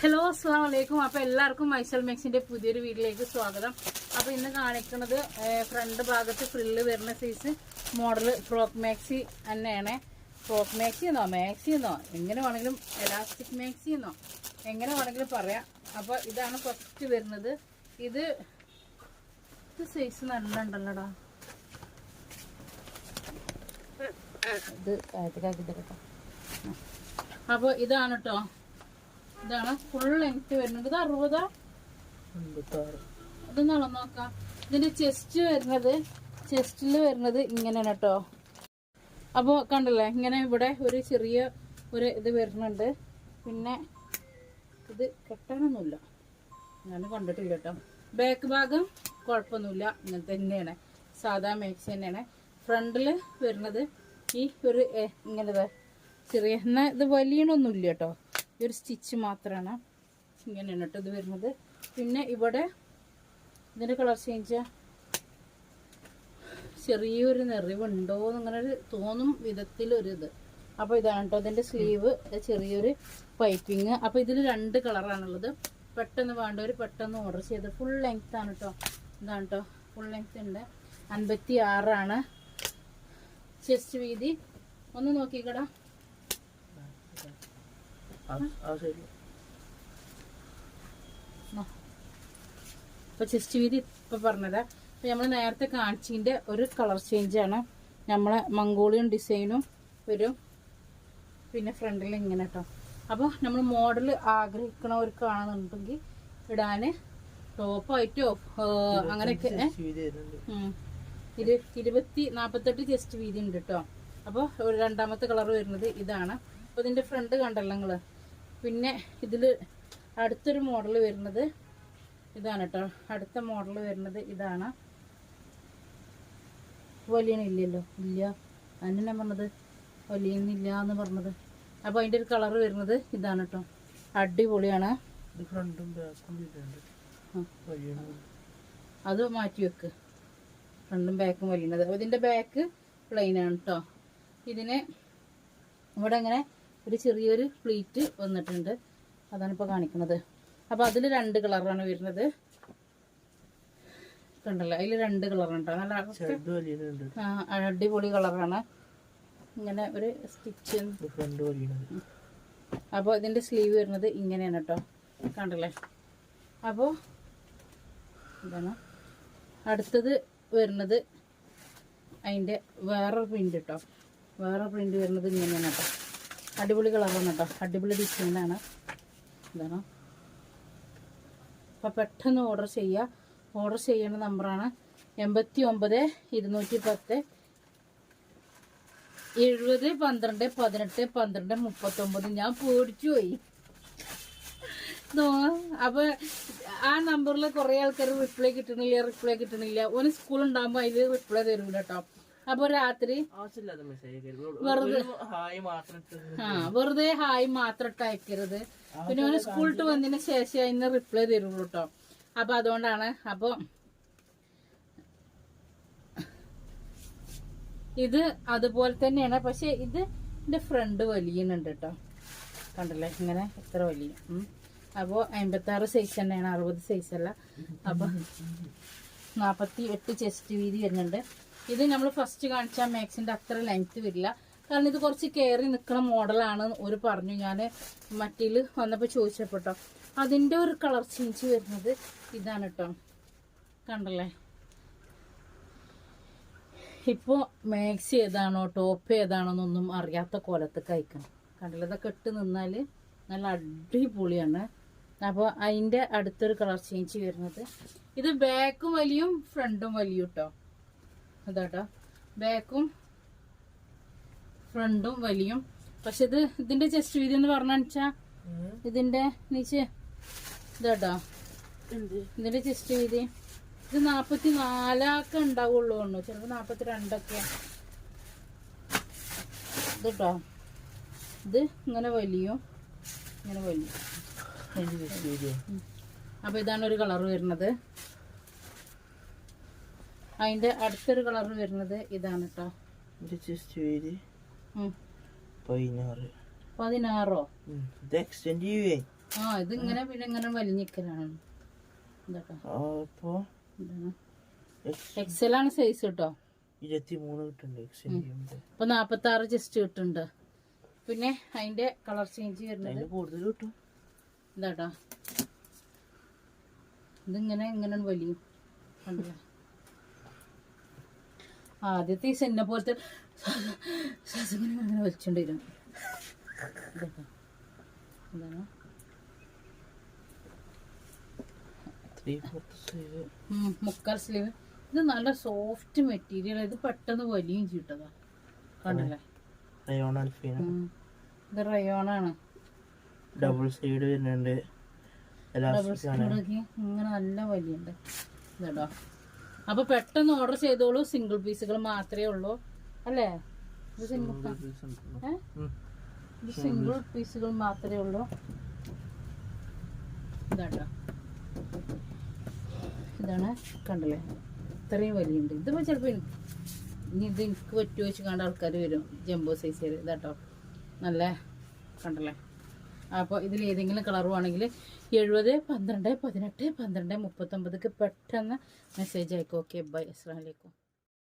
Hello അസ്സാം വലൈക്കും അപ്പൊ എല്ലാവർക്കും മൈസൽ മെക്സിന്റെ പുതിയൊരു വീട്ടിലേക്ക് സ്വാഗതം. അപ്പൊ ഇന്ന് കാണിക്കുന്നത് ഫ്രണ്ട് ഭാഗത്ത് ഫ്രില്ല് വരുന്ന സൈസ് മോഡൽ ഫ്രോക്ക് മാക്സി തന്നെയാണ്. ഫ്രോക്ക് മാക്സി എന്നോ മാക്സി എന്നോ എങ്ങനെ വേണമെങ്കിലും എലാസ്റ്റിക് മാക്സി എന്നോ എങ്ങനെ വേണമെങ്കിലും പറയാം. അപ്പൊ ഇതാണ് ഫസ്റ്റ് വരുന്നത്. ഇത് ഇത് സൈസ് നല്ല ഉണ്ടല്ലോടാ ഇത് തരട്ടോ അപ്പോൾ ഇതാണ് കേട്ടോ ഇതാണ് ഫുൾ ലെങ്ത് വരുന്നത്. ഇത് അറുപതാ? അത് നളം നോക്കാം ഇതിന്റെ ചെസ്റ്റ് വരുന്നത് ചെസ്റ്റിൽ വരുന്നത് ഇങ്ങനെയാണ് കേട്ടോ അപ്പോൾ കണ്ടല്ലേ ഇങ്ങനെ ഇവിടെ ഒരു ചെറിയ ഒരു ഇത് വരുന്നുണ്ട്. പിന്നെ ഇത് കെട്ടാനൊന്നുമില്ല. ഞാൻ കണ്ടിട്ടില്ല കേട്ടോ ബാക്ക് ഭാഗം കുഴപ്പമൊന്നുമില്ല. ഇങ്ങനെ തന്നെയാണ്. സാധാ മേക്സ് തന്നെയാണ്. ഫ്രണ്ടിൽ വരുന്നത് ഈ ഒരു ഇങ്ങനത്തെ ചെറിയ എന്നാൽ ഇത് വലിയണൊന്നുമില്ല കേട്ടോ ഈ ഒരു സ്റ്റിച്ച് മാത്രമാണ് ഇങ്ങനെയാണ് കേട്ടോ ഇത് വരുന്നത്. പിന്നെ ഇവിടെ ഇതിന്റെ കളർ ചേഞ്ച് ചെറിയൊരു നിറവുണ്ടോ എന്നിങ്ങനെ ഒരു തോന്നും വിധത്തിലൊരിത്. അപ്പോൾ ഇതാണ് കേട്ടോ ഇതിന്റെ സ്ലീവ് ചെറിയൊരു പൈപ്പിങ് അപ്പോൾ ഇതിൽ രണ്ട് കളറാണുള്ളത്. പെട്ടെന്ന് വേണ്ടവർ പെട്ടെന്ന് ഓർഡർ ചെയ്ത് ഫുൾ ലെങ്ത് ആണ് കേട്ടോ. ഇതാണ് കേട്ടോ ഫുൾ ലെങ്ത് ഉണ്ട്. അൻപത്തി ആറാണ് ചെസ്റ്റ് വീതി ഒന്ന് നോക്കിക്കടാ. ഇപ്പൊ ചെസ്റ്റ് വീതി ഇപ്പൊ പറഞ്ഞതാ. അപ്പൊ നമ്മൾ നേരത്തെ കാണിച്ചതിന്റെ ഒരു കളർ ചേഞ്ച് ആണ്. നമ്മളെ മംഗോളിയൻ ഡിസൈനും വരും. പിന്നെ ഫ്രണ്ടിൽ ഇങ്ങനെ കേട്ടോ അപ്പോൾ നമ്മൾ മോഡൽ ആഗ്രഹിക്കണവർക്കാണെന്നുണ്ടെങ്കിൽ ഇടാന് ടോപ്പായിട്ടോ അങ്ങനെയൊക്കെ ഇരുപത്തി നാൽപ്പത്തെട്ട് ചെസ്റ്റ് വീതി ഉണ്ട് കേട്ടോ അപ്പോൾ രണ്ടാമത്തെ കളർ വരുന്നത് ഇതാണ്. അപ്പോൾ ഇതിന്റെ ഫ്രണ്ട് കണ്ടല്ലോ നിങ്ങൾ പിന്നെ ഇതിൽ അടുത്തൊരു മോഡൽ വരുന്നത് ഇതാണ് കേട്ടോ അടുത്ത മോഡൽ വരുന്നത് ഇതാണ്. വലിയണില്ലല്ലോ. ഇല്ല. അതിന് ഞാൻ പറഞ്ഞത്. വലിയണില്ല എന്ന് പറഞ്ഞത്. അപ്പോൾ അതിന്റെ ഒരു കളർ വരുന്നത് ഇതാണ് കേട്ടോ അടിപൊളിയാണ്. അത് മാറ്റി വെക്ക്. ഫ്രണ്ടും ബാക്കും വലിയത് അപ്പോൾ ഇതിന്റെ ബാക്ക് പ്ലെയിൻ ആണ് കേട്ടോ ഇതിന് ഇവിടെ ഇങ്ങനെ ഒരു ചെറിയൊരു പ്ലീറ്റ് വന്നിട്ടുണ്ട്. അതാണ് ഇപ്പോൾ കാണിക്കുന്നത്. അപ്പോൾ അതിൽ രണ്ട് കളറാണ് വരുന്നത്. കണ്ടല്ലോ? അതിൽ രണ്ട് കളറുണ്ട്. നല്ല അടിപൊളി കളറാണ്. ഇങ്ങനെ ഒരു സ്റ്റിച്ച്. അപ്പോൾ ഇതിന്റെ സ്ലീവ് വരുന്നത് ഇങ്ങനെയാണ് കേട്ടോ. കണ്ടല്ലേ? അപ്പോൾ ഇതാണ്. അടുത്തത് വരുന്നത് അതിന്റെ വേറൊരു പ്രിന്റ് കേട്ടോ. വേറൊരു പ്രിന്റ് വരുന്നത് ഇങ്ങനെയാണ് കേട്ടോ. അടിപൊളി കളറാണ് കേട്ടോ അടിപൊളി ഡിസൈനാണ്. ഇതാണ്. അപ്പോൾ പെട്ടെന്ന് ഓർഡർ ചെയ്യുക ഓർഡർ ചെയ്യേണ്ട നമ്പറാണ് എൺപത്തി ഒമ്പത് ഇരുന്നൂറ്റി പത്ത് എഴുപത് പന്ത്രണ്ട് പതിനെട്ട് പന്ത്രണ്ട് മുപ്പത്തൊമ്പത്. ഞാൻ പേടിച്ചു പോയി. അപ്പൊ ആ നമ്പറിൽ കുറെ ആൾക്കാർ റിപ്ലൈ കിട്ടണില്ല റിപ്ലൈ കിട്ടണില്ല. ഓന് സ്കൂൾ ഉണ്ടാകുമ്പോ അതിൽ റിപ്ലൈ തരൂല കേട്ടോ അപ്പൊ രാത്രി ആവശ്യമില്ലാത്ത മെസ്സേജ് വെറുതെ ഹായ് മാത്രം ആ വെറുതെ ഹായ് മാത്രം ഇട്ട് അയക്കരുത്. പിന്നെ ഓന് സ്കൂളിട്ട് വന്നതിന് ശേഷം അതിന് റിപ്ലൈ തരുള്ളൂ കേട്ടോ അപ്പൊ അതുകൊണ്ടാണ് അപ്പൊ ഇത് അതുപോലെ തന്നെയാണ്. പക്ഷെ ഇത് എന്റെ ഫ്രണ്ട് വലിയുന്നുണ്ട് കേട്ടോ കണ്ടല്ലേ? ഇങ്ങനെ ഇത്ര വലിയ. അപ്പോൾ അപ്പോ അമ്പത്തി ആറ് സൈസ് തന്നെയാണ് അറുപത് സൈസ് അല്ല. അപ്പൊ നാപ്പത്തി എട്ട് ചെസ്റ്റ് വീതി വരുന്നുണ്ട്. ഇത് നമ്മൾ ഫസ്റ്റ് കാണിച്ച മാക്സിന്റെ അത്ര ലെങ്ത് വരില്ല. കാരണം ഇത് കുറച്ച് കയറി നിൽക്കുന്ന മോഡലാണ് ഒരു പറഞ്ഞു ഞാൻ മറ്റേൽ വന്നപ്പോൾ ചോദിച്ചപ്പോട്ടോ അതിന്റെ ഒരു കളർ ചേഞ്ച് വരുന്നത് ഇതാണ് കേട്ടോ കണ്ടല്ലേ? ഇപ്പോൾ മാക്സി ഏതാണോ ടോപ്പ് ഏതാണോ എന്നൊന്നും അറിയാത്ത കോലത്ത് അയക്കണം കണ്ടല്ലേ? ഇതൊക്കെ ഇട്ട് നിന്നാൽ നല്ല അടിപൊളിയാണ്. അപ്പോൾ അതിന്റെ അടുത്തൊരു കളർ ചേഞ്ച് വരുന്നത്. ഇത് ബാക്കും വലിയും ഫ്രണ്ടും വലിയും കേട്ടോ അതാട്ടോ. ബാക്കും ഫ്രണ്ടും വലിയും. പക്ഷെ ഇത് ഇതിന്റെ ചെസ്റ്റ് വീതി എന്ന് പറഞ്ഞാ ഇതിന്റെ നീച്ച് ഇതാട്ടോ. ഇതിന്റെ ചെസ്റ്റ് വീതി. ഇത് നാപ്പത്തി നാലൊക്കെ ഉണ്ടാവുള്ളൂ ഉള്ളൂ ചിലപ്പോ നാപ്പത്തി രണ്ടൊക്കെ ഇത് ഇത് ഇങ്ങനെ വലിയും. ഇങ്ങനെ വലിയും. അപ്പൊ ഇതാണ് ഒരു കളർ വരുന്നത്. അതിന്റെ അടുത്തൊരു കളർ വരുന്നത് ഇതാണ് കേട്ടോ. പതിനാറ്. പതിനാറോ. ഇത് എക്സ്റ്റെൻഡ് ചെയ്യുവേ ആ ഇത് ഇങ്ങനെ പിന്നെ ഇങ്ങനെ വലിഞ്ഞിക്കലാണ് എക്സൽ ആണ് സൈസ് കേട്ടോ ഇപ്പൊ നാപ്പത്തി ആറ് ജസ്റ്റ് കിട്ടുന്നുണ്ട് പിന്നെ അതിന്റെ കളർ ചേഞ്ച് വരുന്നത് കൂടുതൽ കിട്ടും. ഇതാട്ടോ ഇതിങ്ങനെ ഇങ്ങനെ വലിയും. കണ്ടില്ലേ ആദ്യത്തെ ഈ സെന്നെ പോലത്തെ ശ്വാസം ഇങ്ങനെ മുക്കാൽ സ്ലീവ്. ഇത് നല്ല സോഫ്റ്റ് മെറ്റീരിയൽ ഇത് പെട്ടെന്ന് വലിയും ചീട്ടതാ കണ്ടില്ലേ? ഇത് റയോണാണ് ഡബിൾ സൈഡ് വരുന്നുണ്ട്. ഇങ്ങനെ നല്ല വലിയുണ്ട്. ഇതാട്ടോ. അപ്പൊ പെട്ടെന്ന് ഓർഡർ ചെയ്തോളൂ. സിംഗിൾ പീസുകൾ മാത്രമേ ഉള്ളൂ. അല്ലേ? ഇത് സിംഗിൾ? ഇത് സിംഗിൾ പീസുകൾ മാത്രമേ ഉള്ളൂ. ഇതാട്ടോ. ഇതാണ് കണ്ടല്ലേ? ഇത്രയും വലിയുണ്ട്. ഇതിപ്പോ ചിലപ്പോ എനിക്ക് ഇനി ഇത് എനിക്ക് പറ്റുമോ വെച്ച് കണ്ട ആൾക്കാർ വരും. ജംബോ സൈസ് ഇതാട്ടോ. നല്ല കണ്ടല്ലേ? അപ്പോൾ ഇതിൽ ഏതെങ്കിലും കളർ വേണമെങ്കിൽ എഴുപത് പന്ത്രണ്ട് പതിനെട്ട് പന്ത്രണ്ട് മുപ്പത്തൊമ്പതൊക്കെ പെട്ടെന്ന് മെസ്സേജ് അയക്കും. ഓക്കെ ബൈ അസ്സാം വലൈക്കും